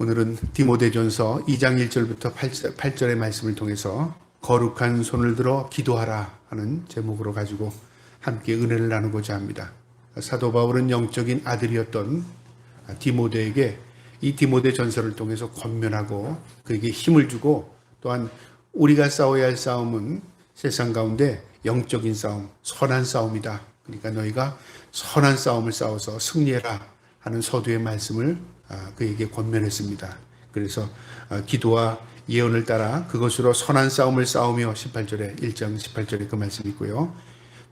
오늘은 디모데전서 2장 1절부터 8절, 의 말씀을 통해서 거룩한 손을 들어 기도하라 하는 제목으로 가지고 함께 은혜를 나누고자 합니다. 사도 바울은 영적인 아들이었던 디모데에게 이 디모데 전서를 통해서 권면하고 그에게 힘을 주고 또한 우리가 싸워야 할 싸움은 세상 가운데 영적인 싸움, 선한 싸움이다. 그러니까 너희가 선한 싸움을 싸워서 승리해라 하는 서두의 말씀을 아, 그에게 권면했습니다. 그래서 아, 기도와 예언을 따라 그것으로 선한 싸움을 싸우며 18절에 1장 18절에 그 말씀이 있고요.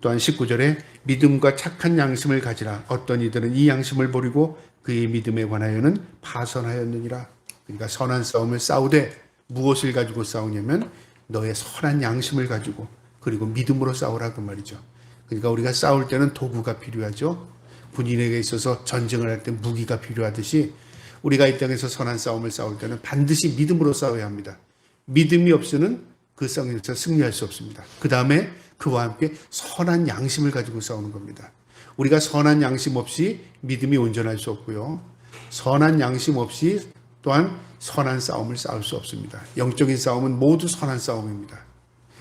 또한 19절에 믿음과 착한 양심을 가지라 어떤 이들은 이 양심을 버리고 그의 믿음에 관하여는 파선하였느니라. 그러니까 선한 싸움을 싸우되 무엇을 가지고 싸우냐면 너의 선한 양심을 가지고 그리고 믿음으로 싸우라 그 말이죠. 그러니까 우리가 싸울 때는 도구가 필요하죠. 군인에게 있어서 전쟁을 할 때 무기가 필요하듯이 우리가 이 땅에서 선한 싸움을 싸울 때는 반드시 믿음으로 싸워야 합니다. 믿음이 없으면 그 싸움에서 승리할 수 없습니다. 그 다음에 그와 함께 선한 양심을 가지고 싸우는 겁니다. 우리가 선한 양심 없이 믿음이 온전할 수 없고요. 선한 양심 없이 또한 선한 싸움을 싸울 수 없습니다. 영적인 싸움은 모두 선한 싸움입니다.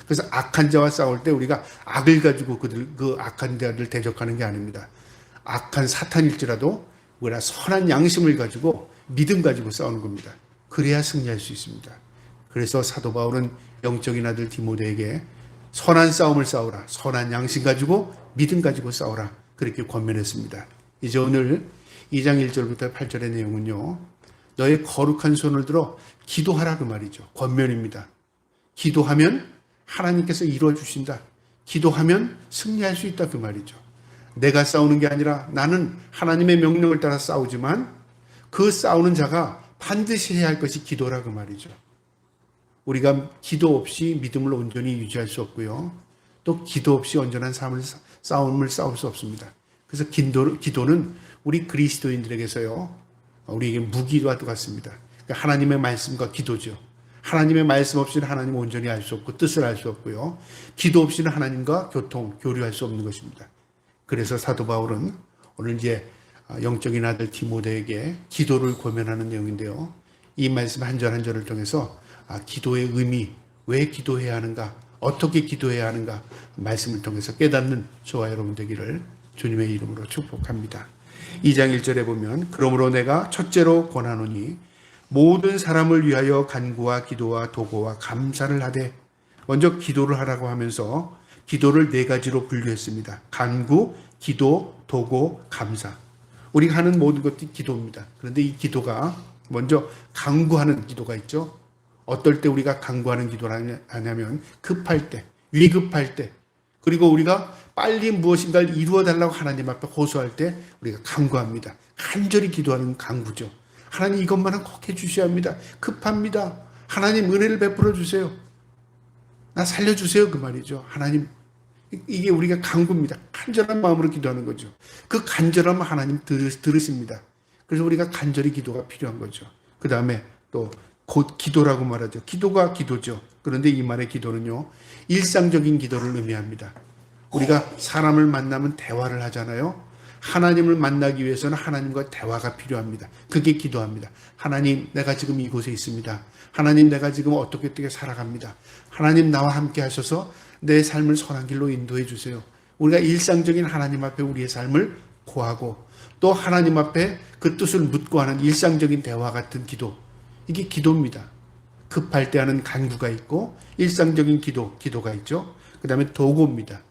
그래서 악한 자와 싸울 때 우리가 악을 가지고 그들 그 악한 자를 대적하는 게 아닙니다. 악한 사탄일지라도 우리가 선한 양심을 가지고 믿음 가지고 싸우는 겁니다. 그래야 승리할 수 있습니다. 그래서 사도 바울은 영적인 아들 디모데에게 선한 싸움을 싸우라. 선한 양심 가지고 믿음 가지고 싸우라. 그렇게 권면했습니다. 이제 오늘 2장 1절부터 8절의 내용은요. 너의 거룩한 손을 들어 기도하라 그 말이죠. 권면입니다. 기도하면 하나님께서 이루어 주신다. 기도하면 승리할 수 있다 그 말이죠. 내가 싸우는 게 아니라 나는 하나님의 명령을 따라 싸우지만 그 싸우는 자가 반드시 해야 할 것이 기도라 그 말이죠. 우리가 기도 없이 믿음을 온전히 유지할 수 없고요. 또 기도 없이 온전한 삶을 싸움을 싸울 수 없습니다. 그래서 기도, 기도는 우리 그리스도인들에게서요. 우리에게 무기와 같습니다. 그러니까 하나님의 말씀과 기도죠. 하나님의 말씀 없이는 하나님 온전히 알 수 없고 뜻을 알 수 없고요. 기도 없이는 하나님과 교통, 교류할 수 없는 것입니다. 그래서 사도 바울은 오늘 이제 영적인 아들 디모데에게 기도를 고면하는 내용인데요. 이 말씀 한 절 한 절을 통해서 아, 기도의 의미, 왜 기도해야 하는가, 어떻게 기도해야 하는가 말씀을 통해서 깨닫는 저와 여러분 되기를 주님의 이름으로 축복합니다. 2장 1절에 보면 그러므로 내가 첫째로 권하노니 모든 사람을 위하여 간구와 기도와 도고와 감사를 하되 먼저 기도를 하라고 하면서 기도를 네 가지로 분류했습니다. 간구, 기도, 도고, 감사. 우리가 하는 모든 것들이 기도입니다. 그런데 이 기도가 먼저 간구하는 기도가 있죠. 어떨 때 우리가 간구하는 기도를 하냐면 급할 때, 위급할 때, 그리고 우리가 빨리 무엇인가를 이루어 달라고 하나님 앞에 호소할 때 우리가 간구합니다. 간절히 기도하는 간구죠. 하나님 이것만은 꼭 해주셔야 합니다. 급합니다. 하나님 은혜를 베풀어 주세요. 나 살려주세요. 그 말이죠. 하나님. 이게 우리가 간구입니다. 간절한 마음으로 기도하는 거죠. 그 간절함을 하나님 들으십니다. 그래서 우리가 간절히 기도가 필요한 거죠. 그 다음에 또 곧 기도라고 말하죠. 기도가 기도죠. 그런데 이 말의 기도는요, 일상적인 기도를 의미합니다. 우리가 사람을 만나면 대화를 하잖아요. 하나님을 만나기 위해서는 하나님과 대화가 필요합니다. 그게 기도합니다. 하나님, 내가 지금 이곳에 있습니다. 하나님, 내가 지금 어떻게 어떻게 살아갑니다. 하나님, 나와 함께 하셔서 내 삶을 선한 길로 인도해 주세요. 우리가 일상적인 하나님 앞에 우리의 삶을 고하고 또 하나님 앞에 그 뜻을 묻고 하는 일상적인 대화 같은 기도. 이게 기도입니다. 급할 때 하는 간구가 있고 일상적인 기도, 기도가 있죠. 그 다음에 도고입니다.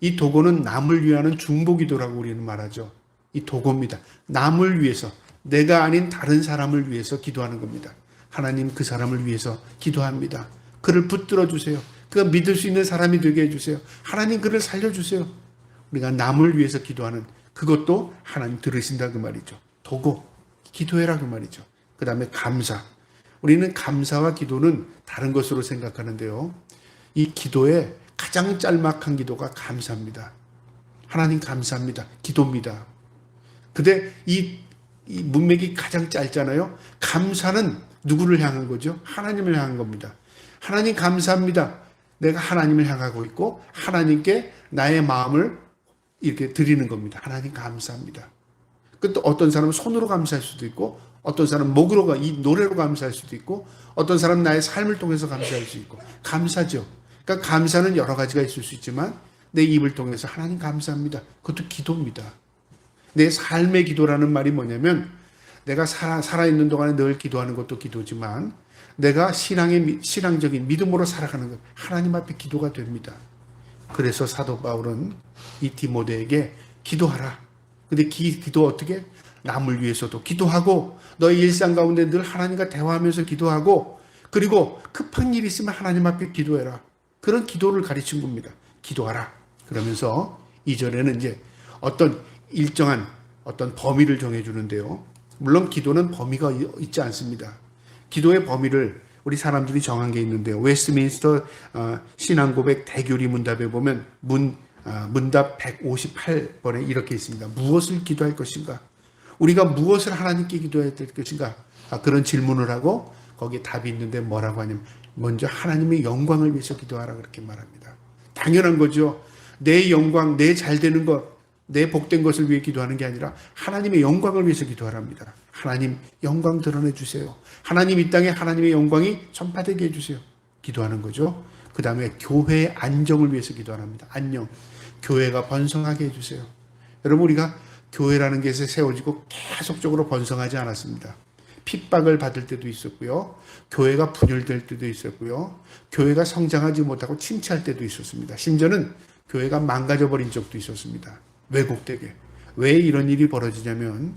이 도고는 남을 위하는 중보기도라고 우리는 말하죠. 이 도고입니다. 남을 위해서 내가 아닌 다른 사람을 위해서 기도하는 겁니다. 하나님 그 사람을 위해서 기도합니다. 그를 붙들어 주세요. 그가 믿을 수 있는 사람이 되게 해주세요. 하나님 그를 살려주세요. 우리가 남을 위해서 기도하는 그것도 하나님 들으신다 그 말이죠. 도고 기도해라 그 말이죠. 그 다음에 감사. 우리는 감사와 기도는 다른 것으로 생각하는데요. 이 기도에 가장 짤막한 기도가 감사입니다. 하나님 감사합니다. 기도입니다. 근데 이, 이 문맥이 가장 짧잖아요. 감사는 누구를 향한 거죠? 하나님을 향한 겁니다. 하나님 감사합니다. 내가 하나님을 향하고 있고 하나님께 나의 마음을 이렇게 드리는 겁니다. 하나님 감사합니다. 그또 어떤 사람은 손으로 감사할 수도 있고 어떤 사람 목으로 가, 이 노래로 감사할 수도 있고, 어떤 사람 나의 삶을 통해서 감사할 수 있고, 감사죠. 그러니까 감사는 여러 가지가 있을 수 있지만, 내 입을 통해서 하나님 감사합니다. 그것도 기도입니다. 내 삶의 기도라는 말이 뭐냐면, 내가 살아, 살아있는 동안에 늘 기도하는 것도 기도지만, 내가 신앙의, 미- 신앙적인 믿음으로 살아가는 것, 하나님 앞에 기도가 됩니다. 그래서 사도 바울은 이 디모데에게 기도하라. 근데 기, 기도 어떻게? 남을 위해서도 기도하고 너의 일상 가운데 늘 하나님과 대화하면서 기도하고 그리고 급한 일이 있으면 하나님 앞에 기도해라. 그런 기도를 가르친 겁니다. 기도하라. 그러면서 이절에는 이제 어떤 일정한 어떤 범위를 정해주는데요. 물론 기도는 범위가 이- 있지 않습니다. 기도의 범위를 우리 사람들이 정한 게 있는데요. 웨스트민스터 어, 신앙고백 대교리 문답에 보면 문 어, 문답 158번에 이렇게 있습니다. 무엇을 기도할 것인가? 우리가 무엇을 하나님께 기도해야 될 것인가? 아, 그런 질문을 하고 거기에 답이 있는데 뭐라고 하냐면 먼저 하나님의 영광을 위해서 기도하라 그렇게 말합니다. 당연한 거죠. 내 영광, 내 잘 되는 것, 내 복된 것을 위해 기도하는 게 아니라 하나님의 영광을 위해서 기도하랍니다. 하나님 영광 드러내 주세요. 하나님 이 땅에 하나님의 영광이 전파되게 해 주세요. 기도하는 거죠. 그 다음에 교회의 안정을 위해서 기도합니다. 안녕. 교회가 번성하게 해 주세요. 여러분 우리가 교회라는 것에 세워지고 계속적으로 번성하지 않았습니다. 핍박을 받을 때도 있었고요. 교회가 분열될 때도 있었고요. 교회가 성장하지 못하고 침체할 때도 있었습니다. 심지어는 교회가 망가져 버린 적도 있었습니다. 왜곡되게. 왜 이런 일이 벌어지냐면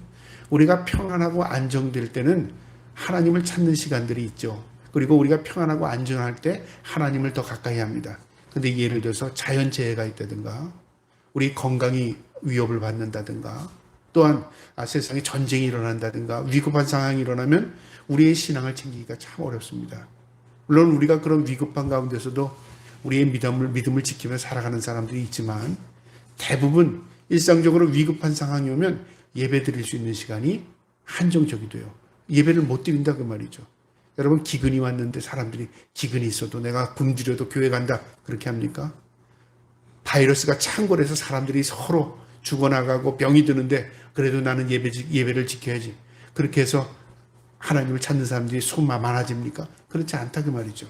우리가 평안하고 안정될 때는 하나님을 찾는 시간들이 있죠. 그리고 우리가 평안하고 안정할 때 하나님을 더 가까이 합니다. 근데 예를 들어서 자연재해가 있다든가 우리 건강이 위협을 받는다든가 또한 아, 세상에 전쟁이 일어난다든가 위급한 상황이 일어나면 우리의 신앙을 챙기기가 참 어렵습니다. 물론 우리가 그런 위급한 가운데서도 우리의 믿음을 믿음을 지키며 살아가는 사람들이 있지만 대부분 일상적으로 위급한 상황이 오면 예배 드릴 수 있는 시간이 한정적이 돼요. 예배를 못 드린다 그 말이죠. 여러분 기근이 왔는데 사람들이 기근이 있어도 내가 굶주려도 교회 간다 그렇게 합니까? 바이러스가 창궐해서 사람들이 서로 죽어나가고 병이 드는데 그래도 나는 예배, 예배를 지켜야지. 그렇게 해서 하나님을 찾는 사람들이 수만 많아집니까? 그렇지 않다 그 말이죠.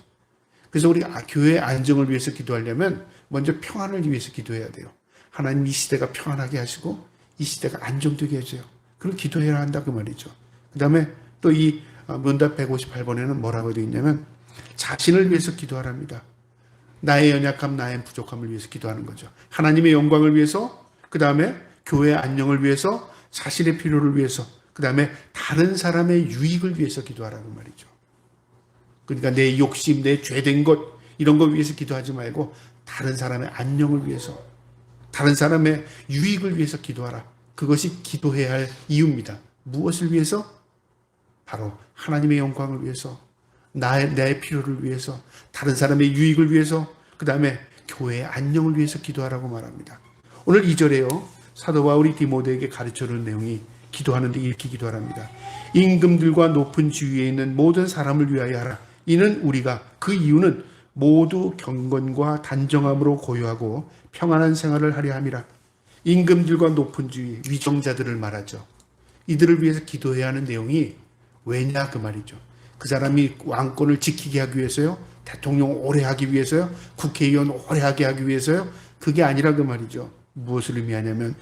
그래서 우리 아, 교회의 안정을 위해서 기도하려면 먼저 평안을 위해서 기도해야 돼요. 하나님 이 시대가 평안하게 하시고 이 시대가 안정되게 해줘요. 그럼 기도해야 한다 그 말이죠. 그 다음에 또 이 문답 158번에는 뭐라고 되어 있냐면 자신을 위해서 기도하랍니다. 나의 연약함, 나의 부족함을 위해서 기도하는 거죠. 하나님의 영광을 위해서, 그 다음에 교회의 안녕을 위해서, 자신의 필요를 위해서, 그 다음에 다른 사람의 유익을 위해서 기도하라는 말이죠. 그러니까 내 욕심, 내 죄된 것, 이런 거 위해서 기도하지 말고, 다른 사람의 안녕을 위해서, 다른 사람의 유익을 위해서 기도하라. 그것이 기도해야 할 이유입니다. 무엇을 위해서? 바로 하나님의 영광을 위해서, 나의, 나의 필요를 위해서, 다른 사람의 유익을 위해서, 그 다음에 교회의 안녕을 위해서 기도하라고 말합니다. 오늘 2절에요. 사도 바울이 디모데에게 가르쳐 주는 내용이 기도하는데 이렇게 기도하랍니다. 임금들과 높은 지위에 있는 모든 사람을 위하여 하라. 이는 우리가 그 이유는 모두 경건과 단정함으로 고요하고 평안한 생활을 하려 함이라. 임금들과 높은 지위, 위정자들을 말하죠. 이들을 위해서 기도해야 하는 내용이 왜냐 그 말이죠. 그 사람이 왕권을 지키게 하기 위해서요. 대통령 오래 하기 위해서요. 국회의원 오래 하게 하기 위해서요. 그게 아니라 그 말이죠. 무엇을 의미하냐면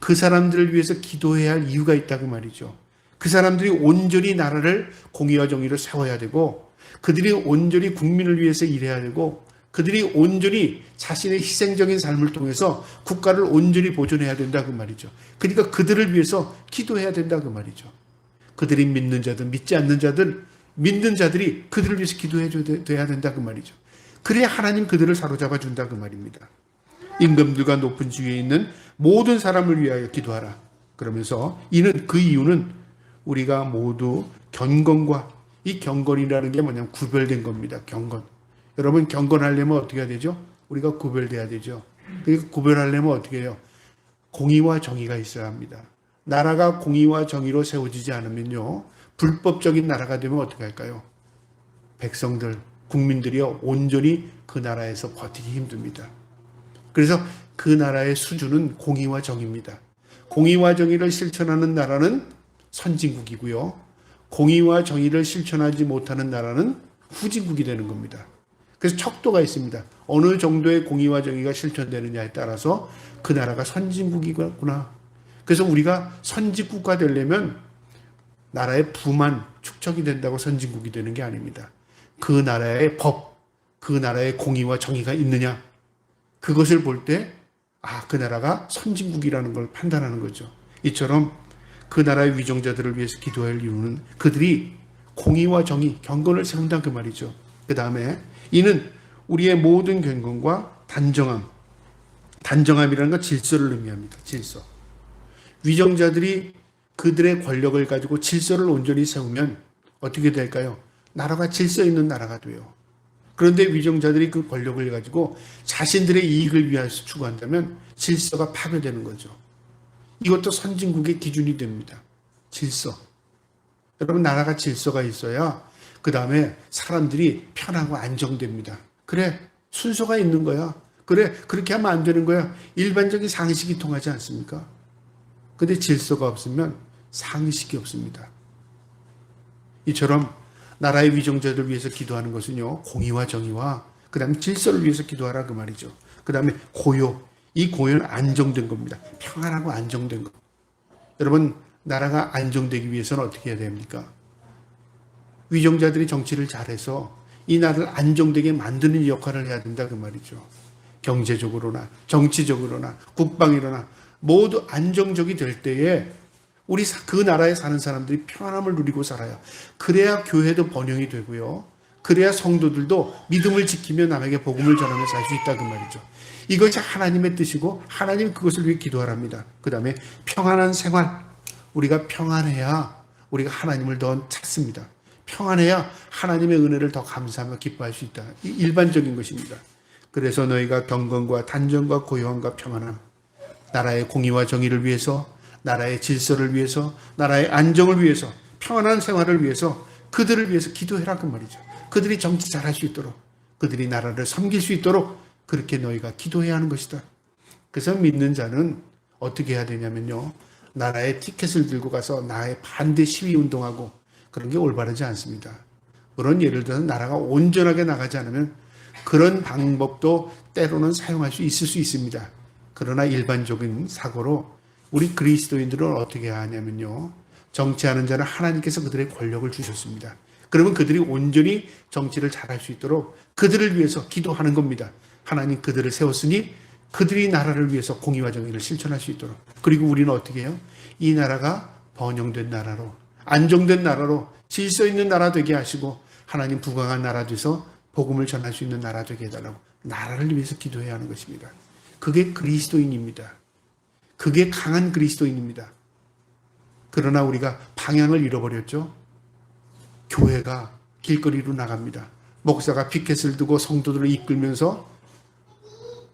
그 사람들을 위해서 기도해야 할 이유가 있다고 말이죠. 그 사람들이 온전히 나라를 공의와 정의로 세워야 되고 그들이 온전히 국민을 위해서 일해야 되고 그들이 온전히 자신의 희생적인 삶을 통해서 국가를 온전히 보존해야 된다 그 말이죠. 그러니까 그들을 위해서 기도해야 된다 그 말이죠. 그들이 믿는 자들, 믿지 않는 자들, 믿는 자들이 그들을 위해서 기도해 줘야 된다 그 말이죠. 그래야 하나님 그들을 사로잡아 준다 그 말입니다. 임금들과 높은 지위에 있는 모든 사람을 위하여 기도하라. 그러면서 이는 그 이유는 우리가 모두 경건과 이 경건이라는 게 뭐냐면 구별된 겁니다. 경건. 여러분 경건하려면 어떻게 해야 되죠? 우리가 구별돼야 되죠. 그러니까 구별하려면 어떻게 해요? 공의와 정의가 있어야 합니다. 나라가 공의와 정의로 세워지지 않으면요. 불법적인 나라가 되면 어떻게 할까요? 백성들, 국민들이요. 온전히 그 나라에서 버티기 힘듭니다. 그래서 그 나라의 수준은 공의와 정의입니다. 공의와 정의를 실천하는 나라는 선진국이고요. 공의와 정의를 실천하지 못하는 나라는 후진국이 되는 겁니다. 그래서 척도가 있습니다. 어느 정도의 공의와 정의가 실천되느냐에 따라서 그 나라가 선진국이구나. 그래서 우리가 선진국가 되려면 나라의 부만 축적이 된다고 선진국이 되는 게 아닙니다. 그 나라의 법, 그 나라의 공의와 정의가 있느냐. 그것을 볼 때, 아, 그 나라가 선진국이라는 걸 판단하는 거죠. 이처럼 그 나라의 위정자들을 위해서 기도할 이유는 그들이 공의와 정의, 경건을 세운다 그 말이죠. 그 다음에 이는 우리의 모든 경건과 단정함, 단정함이라는 건 질서를 의미합니다. 질서. 위정자들이 그들의 권력을 가지고 질서를 온전히 세우면 어떻게 될까요? 나라가 질서 있는 나라가 돼요. 그런데 위정자들이 그 권력을 가지고 자신들의 이익을 위해서 추구한다면 질서가 파괴되는 거죠. 이것도 선진국의 기준이 됩니다. 질서. 여러분, 나라가 질서가 있어야 그 다음에 사람들이 편하고 안정됩니다. 그래, 순서가 있는 거야. 그래, 그렇게 하면 안 되는 거야. 일반적인 상식이 통하지 않습니까? 근데 질서가 없으면 상식이 없습니다. 이처럼 나라의 위정자들 위해서 기도하는 것은요, 공의와 정의와 그 다음에 질서를 위해서 기도하라 그 말이죠. 그 다음에 고요. 이 고요는 안정된 겁니다. 평안하고 안정된 것. 여러분, 나라가 안정되기 위해서는 어떻게 해야 됩니까? 위정자들이 정치를 잘해서 이 나라를 안정되게 만드는 역할을 해야 된다 그 말이죠. 경제적으로나 정치적으로나 국방이로나 모두 안정적이 될 때에 우리 그 나라에 사는 사람들이 평안함을 누리고 살아요. 그래야 교회도 번영이 되고요. 그래야 성도들도 믿음을 지키며 남에게 복음을 전하며 살 수 있다 그 말이죠. 이것이 하나님의 뜻이고 하나님 그것을 위해 기도하랍니다. 그 다음에 평안한 생활. 우리가 평안해야 우리가 하나님을 더 찾습니다. 평안해야 하나님의 은혜를 더 감사하며 기뻐할 수 있다. 이 일반적인 것입니다. 그래서 너희가 경건과 단정과 고요함과 평안함, 나라의 공의와 정의를 위해서, 나라의 질서를 위해서, 나라의 안정을 위해서, 평안한 생활을 위해서 그들을 위해서 기도해라 그 말이죠. 그들이 정치 잘할 수 있도록, 그들이 나라를 섬길 수 있도록 그렇게 너희가 기도해야 하는 것이다. 그래서 믿는 자는 어떻게 해야 되냐면요. 나라의 티켓을 들고 가서 나의 반대 시위 운동하고 그런 게 올바르지 않습니다. 물론 예를 들어서 나라가 온전하게 나가지 않으면 그런 방법도 때로는 사용할 수 있을 수 있습니다. 그러나 일반적인 사고로 우리 그리스도인들은 어떻게 하냐면요. 정치하는 자는 하나님께서 그들의 권력을 주셨습니다. 그러면 그들이 온전히 정치를 잘할 수 있도록 그들을 위해서 기도하는 겁니다. 하나님 그들을 세웠으니 그들이 나라를 위해서 공의와 정의를 실천할 수 있도록. 그리고 우리는 어떻게 해요? 이 나라가 번영된 나라로, 안정된 나라로, 질서 있는 나라 되게 하시고, 하나님 부강한 나라 돼서 복음을 전할 수 있는 나라 되게 해달라고 나라를 위해서 기도해야 하는 것입니다. 그게 그리스도인입니다. 그게 강한 그리스도인입니다. 그러나 우리가 방향을 잃어버렸죠. 교회가 길거리로 나갑니다. 목사가 피켓을 두고 성도들을 이끌면서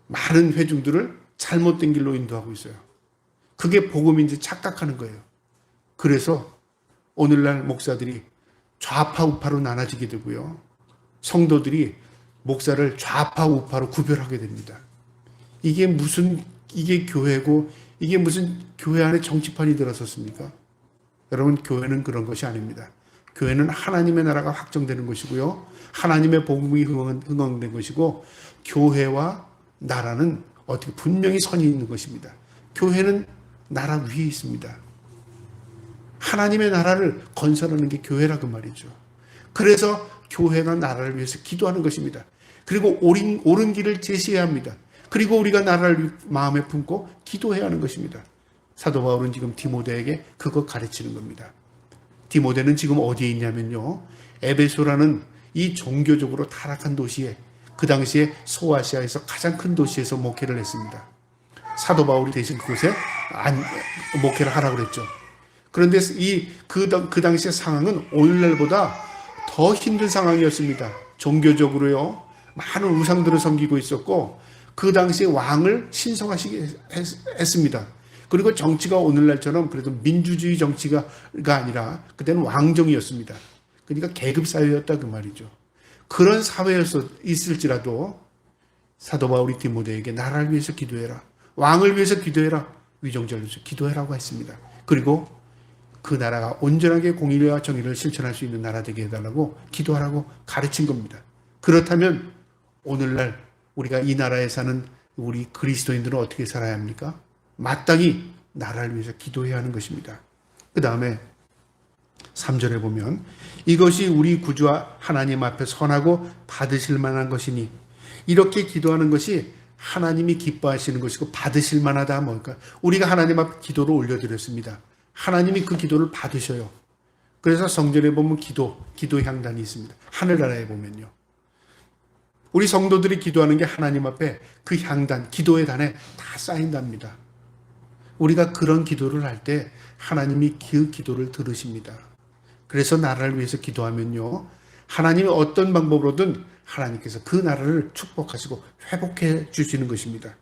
많은 회중들을 잘못된 길로 인도하고 있어요. 그게 복음인지 착각하는 거예요. 그래서 오늘날 목사들이 좌파 우파로 나눠지게 되고요. 성도들이 목사를 좌파 우파로 구별하게 됩니다. 이게 무슨 이게 교회고 이게 무슨 교회 안에 정치판이 들어섰습니까? 여러분 교회는 그런 것이 아닙니다. 교회는 하나님의 나라가 확정되는 것이고요. 하나님의 복음이 흥왕된 것이고 교회와 나라는 어떻게 분명히 선이 있는 것입니다. 교회는 나라 위에 있습니다. 하나님의 나라를 건설하는 게 교회라고 말이죠. 그래서 교회가 나라를 위해서 기도하는 것입니다. 그리고 옳은, 옳은 길을 제시해야 합니다. 그리고 우리가 나라를 마음에 품고 기도해야 하는 것입니다. 사도 바울은 지금 디모데에게 그거 가르치는 겁니다. 디모데는 지금 어디에 있냐면요. 에베소라는 이 종교적으로 타락한 도시에 그 당시에 소아시아에서 가장 큰 도시에서 목회를 했습니다. 사도 바울이 대신 그곳에 안, 목회를 하라고 그랬죠. 그런데 이, 그, 그 당시의 상황은 오늘날보다 더 힘든 상황이었습니다. 종교적으로요. 많은 우상들을 섬기고 있었고, 그 당시에 왕을 신성하시게 했습니다. 그리고 정치가 오늘날처럼 그래도 민주주의 정치가 아니라 그때는 왕정이었습니다. 그러니까 계급 사회였다 그 말이죠. 그런 사회에서 있을지라도 사도 바울이 디모데에게 나라를 위해서 기도해라. 왕을 위해서 기도해라. 위정자를 위해서 기도해라고 했습니다. 그리고 그 나라가 온전하게 공의와 정의를 실천할 수 있는 나라 되게 해달라고 기도하라고 가르친 겁니다. 그렇다면 오늘날 우리가 이 나라에 사는 우리 그리스도인들은 어떻게 살아야 합니까? 마땅히 나라를 위해서 기도해야 하는 것입니다. 그 다음에 3절에 보면 이것이 우리 구주와 하나님 앞에 선하고 받으실 만한 것이니 이렇게 기도하는 것이 하나님이 기뻐하시는 것이고 받으실 만하다 뭐니까 우리가 하나님 앞에 기도를 올려드렸습니다. 하나님이 그 기도를 받으셔요. 그래서 성전에 보면 기도, 기도 향단이 있습니다. 하늘나라에 보면요. 우리 성도들이 기도하는 게 하나님 앞에 그 향단, 기도의 단에 다 쌓인답니다. 우리가 그런 기도를 할 때 하나님이 그 기도를 들으십니다. 그래서 나라를 위해서 기도하면요. 하나님이 어떤 방법으로든 하나님께서 그 나라를 축복하시고 회복해 주시는 것입니다.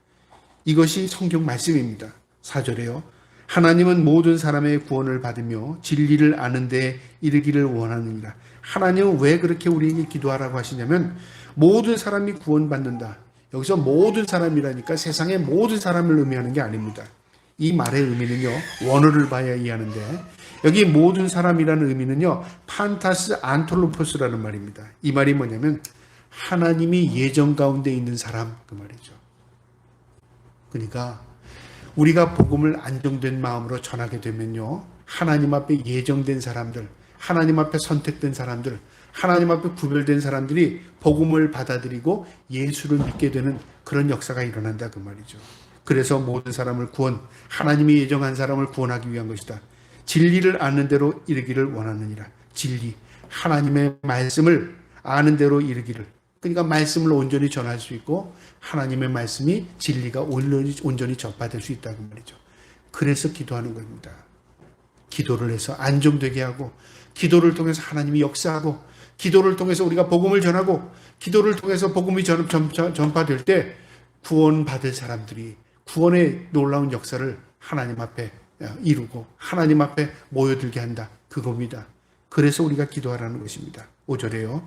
이것이 성경 말씀입니다. 4절에요. 하나님은 모든 사람의 구원을 받으며 진리를 아는 데 이르기를 원하느니라. 하나님은 왜 그렇게 우리에게 기도하라고 하시냐면 모든 사람이 구원받는다. 여기서 모든 사람이라니까 세상의 모든 사람을 의미하는 게 아닙니다. 이 말의 의미는요, 원어를 봐야 이해하는데, 여기 모든 사람이라는 의미는요, 판타스 안톨로포스라는 말입니다. 이 말이 뭐냐면, 하나님이 예정 가운데 있는 사람, 그 말이죠. 그러니까, 우리가 복음을 안정된 마음으로 전하게 되면요, 하나님 앞에 예정된 사람들, 하나님 앞에 선택된 사람들, 하나님 앞에 구별된 사람들이 복음을 받아들이고 예수를 믿게 되는 그런 역사가 일어난다 그 말이죠. 그래서 모든 사람을 구원, 하나님이 예정한 사람을 구원하기 위한 것이다. 진리를 아는 대로 이르기를 원하느니라. 진리, 하나님의 말씀을 아는 대로 이르기를. 그러니까 말씀을 온전히 전할 수 있고 하나님의 말씀이 진리가 온전히, 온전히 전파될 수 있다고 말이죠. 그래서 기도하는 겁니다. 기도를 해서 안정되게 하고 기도를 통해서 하나님이 역사하고 기도를 통해서 우리가 복음을 전하고 기도를 통해서 복음이 전, 전, 전파될 때 구원받을 사람들이 구원의 놀라운 역사를 하나님 앞에 이루고 하나님 앞에 모여들게 한다. 그겁니다. 그래서 우리가 기도하라는 것입니다. 5절에요.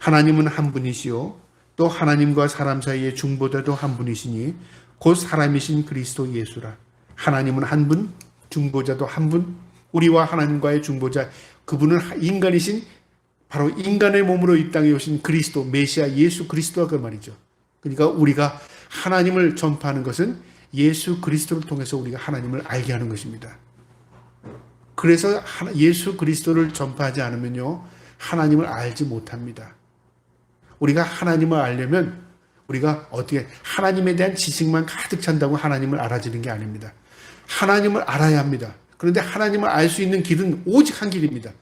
하나님은 한 분이시요. 또 하나님과 사람 사이의 중보자도 한 분이시니 곧 사람이신 그리스도 예수라. 하나님은 한 분, 중보자도 한 분, 우리와 하나님과의 중보자, 그분은 인간이신 바로 인간의 몸으로 이 땅에 오신 그리스도, 메시아 예수 그리스도가 그 말이죠. 그러니까 우리가 하나님을 전파하는 것은 예수 그리스도를 통해서 우리가 하나님을 알게 하는 것입니다. 그래서 예수 그리스도를 전파하지 않으면요, 하나님을 알지 못합니다. 우리가 하나님을 알려면 우리가 어떻게 하나님에 대한 지식만 가득 찬다고 하나님을 알아지는 게 아닙니다. 하나님을 알아야 합니다. 그런데 하나님을 알 수 있는 길은 오직 한 길입니다.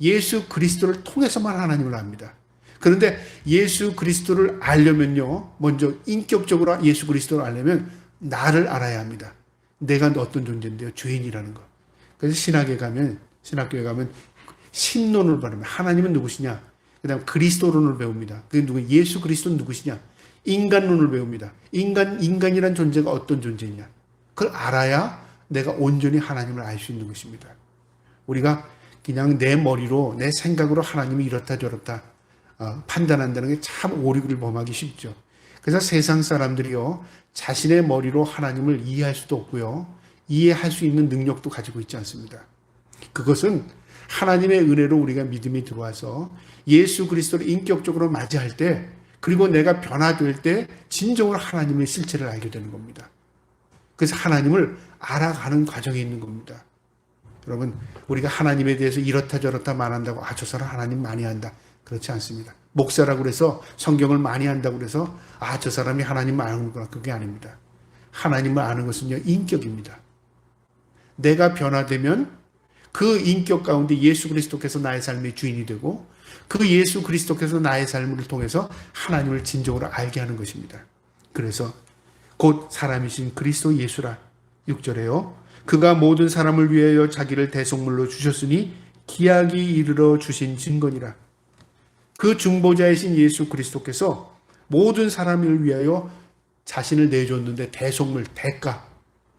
예수 그리스도를 통해서만 하나님을 압니다. 그런데 예수 그리스도를 알려면요, 먼저 인격적으로 예수 그리스도를 알려면 나를 알아야 합니다. 내가 어떤 존재인데요, 죄인이라는 거. 그래서 신학에 가면, 신학교에 가면 신론을 배우면 하나님은 누구시냐? 그 다음 그리스도론을 배웁니다. 그게 누구, 예수 그리스도는 누구시냐? 인간론을 배웁니다. 인간, 인간이란 존재가 어떤 존재냐? 그걸 알아야 내가 온전히 하나님을 알 수 있는 것입니다. 우리가 그냥 내 머리로, 내 생각으로 하나님이 이렇다 저렇다 어, 판단한다는 게 참 오류를 범하기 쉽죠. 그래서 세상 사람들이요, 자신의 머리로 하나님을 이해할 수도 없고요, 이해할 수 있는 능력도 가지고 있지 않습니다. 그것은 하나님의 은혜로 우리가 믿음이 들어와서 예수 그리스도를 인격적으로 맞이할 때, 그리고 내가 변화될 때, 진정으로 하나님의 실체를 알게 되는 겁니다. 그래서 하나님을 알아가는 과정에 있는 겁니다. 여러분, 우리가 하나님에 대해서 이렇다 저렇다 말한다고, 아, 저 사람 하나님 많이 한다. 그렇지 않습니다. 목사라고 그래서 성경을 많이 한다고 그래서, 아, 저 사람이 하나님을 아는구나. 그게 아닙니다. 하나님을 아는 것은요, 인격입니다. 내가 변화되면 그 인격 가운데 예수 그리스도께서 나의 삶의 주인이 되고, 그 예수 그리스도께서 나의 삶을 통해서 하나님을 진정으로 알게 하는 것입니다. 그래서 곧 사람이신 그리스도 예수라 6절에요. 그가 모든 사람을 위하여 자기를 대속물로 주셨으니 기약이 이르러 주신 증거니라. 그 중보자이신 예수 그리스도께서 모든 사람을 위하여 자신을 내줬는데 대속물, 대가,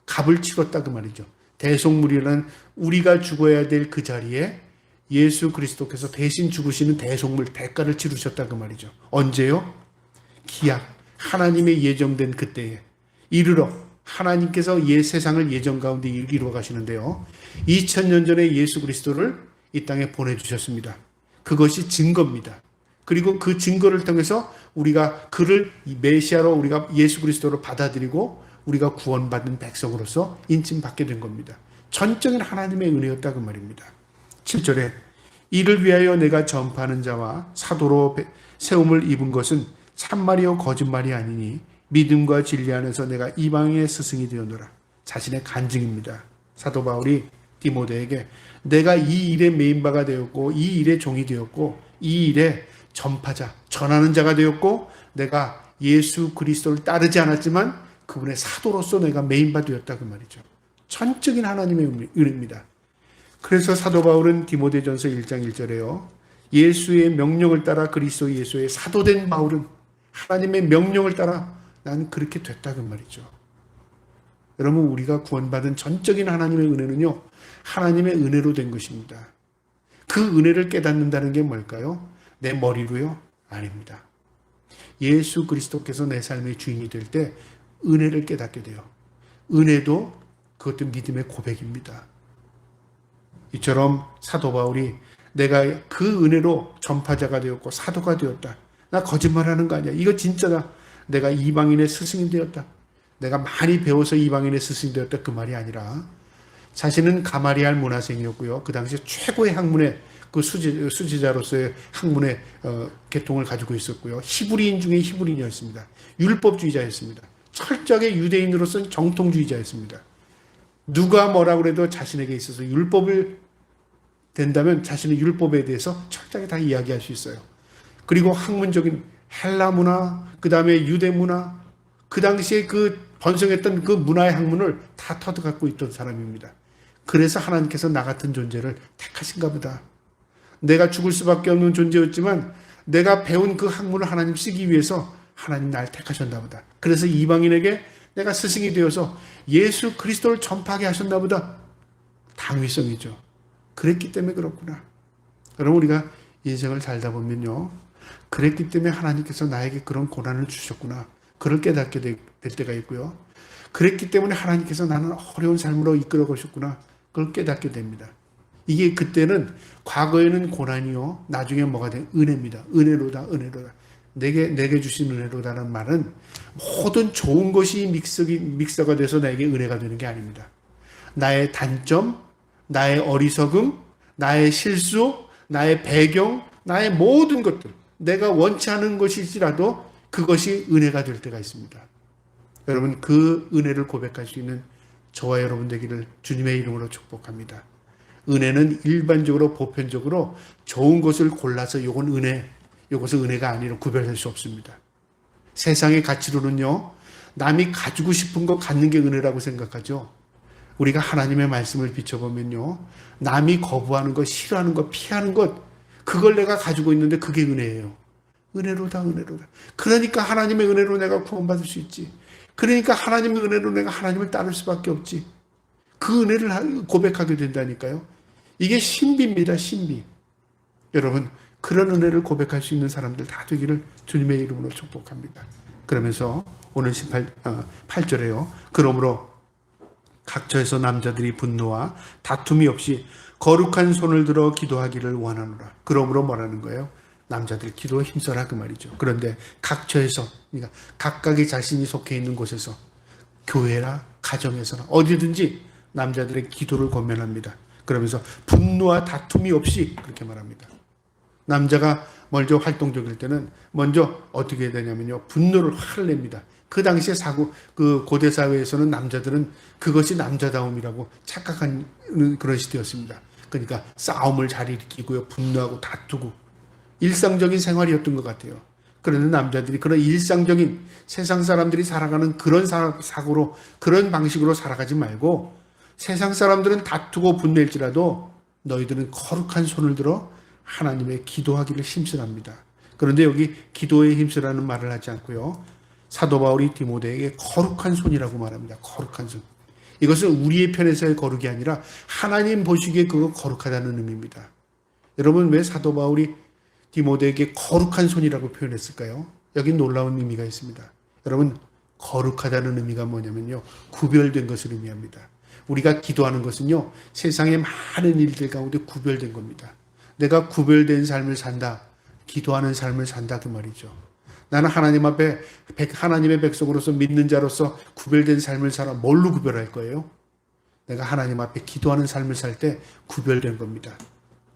값을 치렀다 그 말이죠. 대속물이라는 우리가 죽어야 될 그 자리에 예수 그리스도께서 대신 죽으시는 대속물, 대가를 치르셨다 그 말이죠. 언제요? 기약, 하나님의 예정된 그때에 이르러 하나님께서 예 세상을 예정 가운데 이루어 가시는데요. 2000년 전에 예수 그리스도를 이 땅에 보내주셨습니다. 그것이 증거입니다. 그리고 그 증거를 통해서 우리가 그를 메시아로 우리가 예수 그리스도로 받아들이고 우리가 구원받은 백성으로서 인침받게 된 겁니다. 전적인 하나님의 은혜였다 그 말입니다. 7절에 이를 위하여 내가 전파하는 자와 사도로 세움을 입은 것은 참말이요 거짓말이 아니니 믿음과 진리 안에서 내가 이방의 스승이 되었노라. 자신의 간증입니다. 사도 바울이 디모데에게 내가 이 일에 메인 바가 되었고 이 일에 종이 되었고 이 일에 전파자, 전하는 자가 되었고 내가 예수 그리스도를 따르지 않았지만 그분의 사도로서 내가 메인바 되었다 그 말이죠. 전적인 하나님의 은혜입니다. 그래서 사도 바울은 디모데전서 1장 1절에요. 예수의 명령을 따라 그리스도 예수의 사도된 바울은 하나님의 명령을 따라 나는 그렇게 됐다 그 말이죠. 여러분 우리가 구원받은 전적인 하나님의 은혜는요. 하나님의 은혜로 된 것입니다. 그 은혜를 깨닫는다는 게 뭘까요? 내 머리로요? 아닙니다. 예수 그리스도께서 내 삶의 주인이 될 때 은혜를 깨닫게 돼요. 은혜도 그것도 믿음의 고백입니다. 이처럼 사도 바울이 내가 그 은혜로 전파자가 되었고 사도가 되었다. 나 거짓말하는 거 아니야. 이거 진짜다. 내가 이방인의 스승이 되었다. 내가 많이 배워서 이방인의 스승이 되었다. 그 말이 아니라 자신은 가마리알 문화생이었고요. 그 당시 최고의 학문의 그 수지, 수지자로서의 학문의 어, 계통을 가지고 있었고요. 히브리인 중에 히브리인이었습니다. 율법주의자였습니다. 철저하게 유대인으로서는 정통주의자였습니다. 누가 뭐라 그래도 자신에게 있어서 율법을 된다면 자신의 율법에 대해서 철저하게 다 이야기할 수 있어요. 그리고 학문적인 헬라 문화, 그 다음에 유대 문화, 그 당시에 그 번성했던 그 문화의 학문을 다 터득하고 있던 사람입니다. 그래서 하나님께서 나 같은 존재를 택하신가 보다. 내가 죽을 수밖에 없는 존재였지만 내가 배운 그 학문을 하나님 쓰기 위해서 하나님 날 택하셨나 보다. 그래서 이방인에게 내가 스승이 되어서 예수 그리스도를 전파하게 하셨나 보다. 당위성이죠. 그랬기 때문에 그렇구나. 여러분 우리가 인생을 살다 보면요. 그랬기 때문에 하나님께서 나에게 그런 고난을 주셨구나. 그걸 깨닫게 될 때가 있고요. 그랬기 때문에 하나님께서 나는 어려운 삶으로 이끌어 가셨구나. 그걸 깨닫게 됩니다. 이게 그때는 과거에는 고난이요. 나중에 뭐가 돼? 은혜입니다. 은혜로다. 은혜로다. 내게 내게 주신 은혜로다는 말은 모든 좋은 것이 믹서기 믹서가 돼서 나에게 은혜가 되는 게 아닙니다. 나의 단점, 나의 어리석음, 나의 실수, 나의 배경, 나의 모든 것들, 내가 원치 않은 것일지라도 그것이 은혜가 될 때가 있습니다. 여러분 그 은혜를 고백할 수 있는 저와 여러분 되기를 주님의 이름으로 축복합니다. 은혜는 일반적으로 보편적으로 좋은 것을 골라서 이건 은혜, 이것은 은혜가 아니라 구별할 수 없습니다. 세상의 가치로는요, 남이 가지고 싶은 거 갖는 게 은혜라고 생각하죠. 우리가 하나님의 말씀을 비춰보면요, 남이 거부하는 것, 싫어하는 것, 피하는 것, 그걸 내가 가지고 있는데 그게 은혜예요. 은혜로다, 은혜로다. 그러니까 하나님의 은혜로 내가 구원받을 수 있지. 그러니까 하나님의 은혜로 내가 하나님을 따를 수밖에 없지. 그 은혜를 고백하게 된다니까요. 이게 신비입니다, 신비. 여러분, 그런 은혜를 고백할 수 있는 사람들 다 되기를 주님의 이름으로 축복합니다. 그러면서 오늘 18, 어, 8절에요. 그러므로 각처에서 남자들이 분노와 다툼이 없이 거룩한 손을 들어 기도하기를 원하노라. 그러므로 뭐라는 거예요? 남자들 기도에 힘써라 그 말이죠. 그런데 각처에서 그러니까 각각의 자신이 속해 있는 곳에서 교회나 가정에서나 어디든지 남자들의 기도를 권면합니다. 그러면서 분노와 다툼이 없이 그렇게 말합니다. 남자가 먼저 활동적일 때는 먼저 어떻게 해야 되냐면요. 분노를 화를 냅니다. 그 당시에 사고, 그 고대 사회에서는 남자들은 그것이 남자다움이라고 착각한 그런 시대였습니다. 그러니까 싸움을 잘 일으키고요. 분노하고 다투고. 일상적인 생활이었던 것 같아요. 그런데 남자들이 그런 일상적인 세상 사람들이 살아가는 그런 사고로, 그런 방식으로 살아가지 말고 세상 사람들은 다투고 분낼지라도 너희들은 거룩한 손을 들어 하나님의 기도하기를 힘쓰랍니다. 그런데 여기 기도에 힘쓰라는 말을 하지 않고요. 사도 바울이 디모데에게 거룩한 손이라고 말합니다. 거룩한 손. 이것은 우리의 편에서의 거룩이 아니라 하나님 보시기에 그거 거룩하다는 의미입니다. 여러분 왜 사도 바울이 디모데에게 거룩한 손이라고 표현했을까요? 여기 놀라운 의미가 있습니다. 여러분 거룩하다는 의미가 뭐냐면요. 구별된 것을 의미합니다. 우리가 기도하는 것은요. 세상의 많은 일들 가운데 구별된 겁니다. 내가 구별된 삶을 산다. 기도하는 삶을 산다 그 말이죠. 나는 하나님 앞에 백- 하나님의 백성으로서 믿는 자로서 구별된 삶을 살아 뭘로 구별할 거예요? 내가 하나님 앞에 기도하는 삶을 살 때 구별된 겁니다.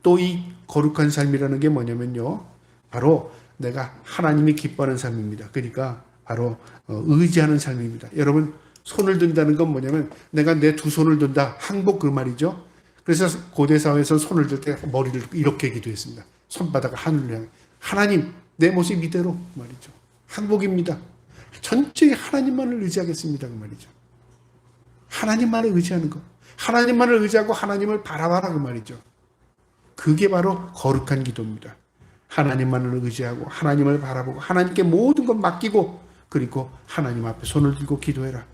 또 이 거룩한 삶이라는 게 뭐냐면요. 바로 내가 하나님이 기뻐하는 삶입니다. 그러니까 바로 어, 의지하는 삶입니다. 여러분 손을 든다는 건 뭐냐면 내가 내 두 손을 든다. 항복 그 말이죠. 그래서 고대 사회에서 손을 들 때 머리를 이렇게 기도했습니다. 손바닥을 하늘을 향해 하나님 내 모습 이대로 그 말이죠. 항복입니다. 전적인 하나님만을 의지하겠습니다 그 말이죠. 하나님만을 의지하는 것. 하나님만을 의지하고 하나님을 바라봐라 그 말이죠. 그게 바로 거룩한 기도입니다. 하나님만을 의지하고 하나님을 바라보고 하나님께 모든 것 맡기고 그리고 하나님 앞에 손을 들고 기도해라.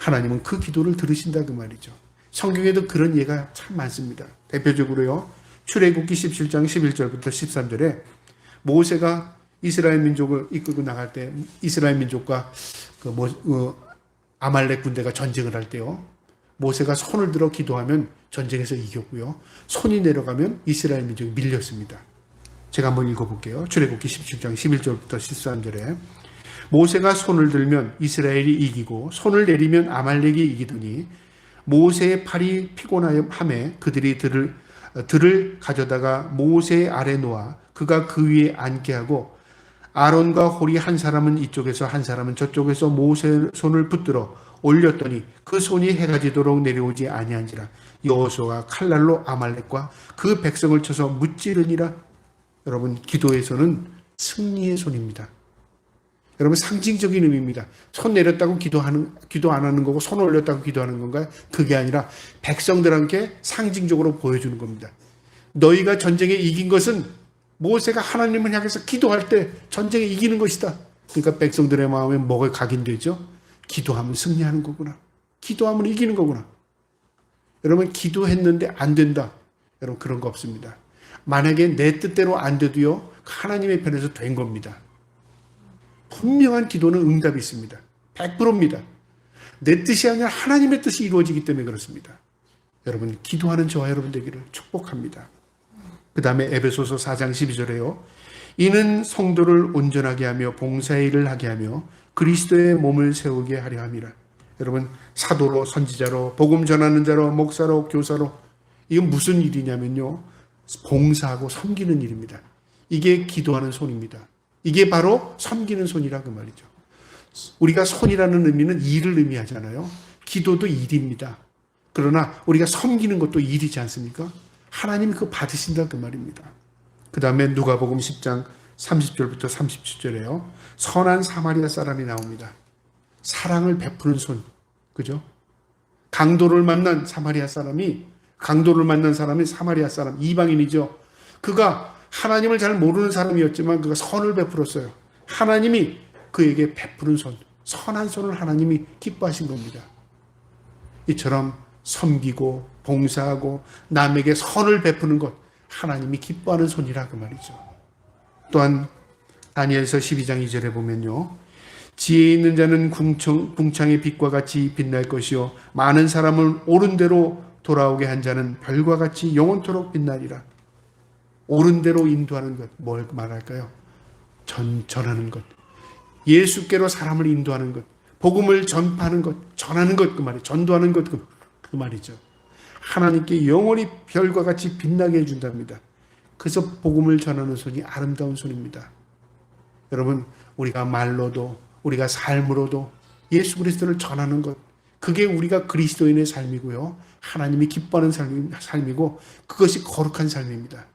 하나님은 그 기도를 들으신다 그 말이죠. 성경에도 그런 예가 참 많습니다. 대표적으로요. 출애굽기 17장 11절부터 13절에 모세가 이스라엘 민족을 이끌고 나갈 때 이스라엘 민족과 그 모, 어, 아말렉 군대가 전쟁을 할 때요. 모세가 손을 들어 기도하면 전쟁에서 이겼고요. 손이 내려가면 이스라엘 민족이 밀렸습니다. 제가 한번 읽어볼게요. 출애굽기 17장 11절부터 13절에 모세가 손을 들면 이스라엘이 이기고 손을 내리면 아말렉이 이기더니 모세의 팔이 피곤함에 그들이 들을 들을 가져다가 모세 아래 놓아 그가 그 위에 앉게 하고 아론과 홀이 한 사람은 이쪽에서 한 사람은 저쪽에서 모세 손을 붙들어 올렸더니 그 손이 해가 지도록 내려오지 아니한지라 여호수아가 칼날로 아말렉과 그 백성을 쳐서 무찌르니라 여러분 기도에서는 승리의 손입니다. 여러분 상징적인 의미입니다. 손 내렸다고 기도하는 기도 안 하는 거고 손 올렸다고 기도하는 건가요? 그게 아니라 백성들한테 상징적으로 보여주는 겁니다. 너희가 전쟁에 이긴 것은 모세가 하나님을 향해서 기도할 때 전쟁에 이기는 것이다. 그러니까 백성들의 마음에 뭐가 각인되죠? 기도하면 승리하는 거구나. 기도하면 이기는 거구나. 여러분 기도했는데 안 된다. 여러분 그런 거 없습니다. 만약에 내 뜻대로 안 돼도요. 하나님의 편에서 된 겁니다. 분명한 기도는 응답이 있습니다. 100%입니다. 내 뜻이 아니라 하나님의 뜻이 이루어지기 때문에 그렇습니다. 여러분 기도하는 저와 여러분 되기를 축복합니다. 그 다음에 에베소서 4장 12절에요. 이는 성도를 온전하게 하며 봉사의 일을 하게 하며 그리스도의 몸을 세우게 하려 함이라. 여러분 사도로 선지자로 복음 전하는 자로 목사로 교사로 이건 무슨 일이냐면요. 봉사하고 섬기는 일입니다. 이게 기도하는 손입니다. 이게 바로 섬기는 손이라 그 말이죠. 우리가 손이라는 의미는 일을 의미하잖아요. 기도도 일입니다. 그러나 우리가 섬기는 것도 일이지 않습니까? 하나님이 그거 받으신다 그 말입니다. 그 다음에 누가복음 10장 30절부터 37절에요. 선한 사마리아 사람이 나옵니다. 사랑을 베푸는 손. 그죠? 강도를 만난 사마리아 사람이 강도를 만난 사람이 사마리아 사람 이방인이죠. 그가 하나님을 잘 모르는 사람이었지만 그가 선을 베풀었어요. 하나님이 그에게 베푸는 손, 선한 손을 하나님이 기뻐하신 겁니다. 이처럼 섬기고 봉사하고 남에게 선을 베푸는 것 하나님이 기뻐하는 손이라 그 말이죠. 또한 다니엘서 12장 2절에 보면요. 지혜 있는 자는 궁청, 궁창의 빛과 같이 빛날 것이요 많은 사람을 옳은 대로 돌아오게 한 자는 별과 같이 영원토록 빛나리라. 옳은 대로 인도하는 것, 뭘 말할까요? 전, 전하는 것. 예수께로 사람을 인도하는 것. 복음을 전파하는 것, 전하는 것, 그 말이 전도하는 것, 그, 그 말이죠. 하나님께 영원히 별과 같이 빛나게 해준답니다. 그래서 복음을 전하는 손이 아름다운 손입니다. 여러분, 우리가 말로도, 우리가 삶으로도 예수 그리스도를 전하는 것, 그게 우리가 그리스도인의 삶이고요. 하나님이 기뻐하는 삶, 삶이고, 그것이 거룩한 삶입니다.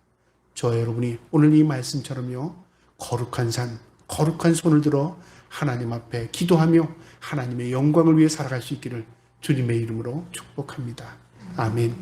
저 여러분이 오늘 이 말씀처럼요, 거룩한 삶, 거룩한 손을 들어 하나님 앞에 기도하며 하나님의 영광을 위해 살아갈 수 있기를 주님의 이름으로 축복합니다. 아멘.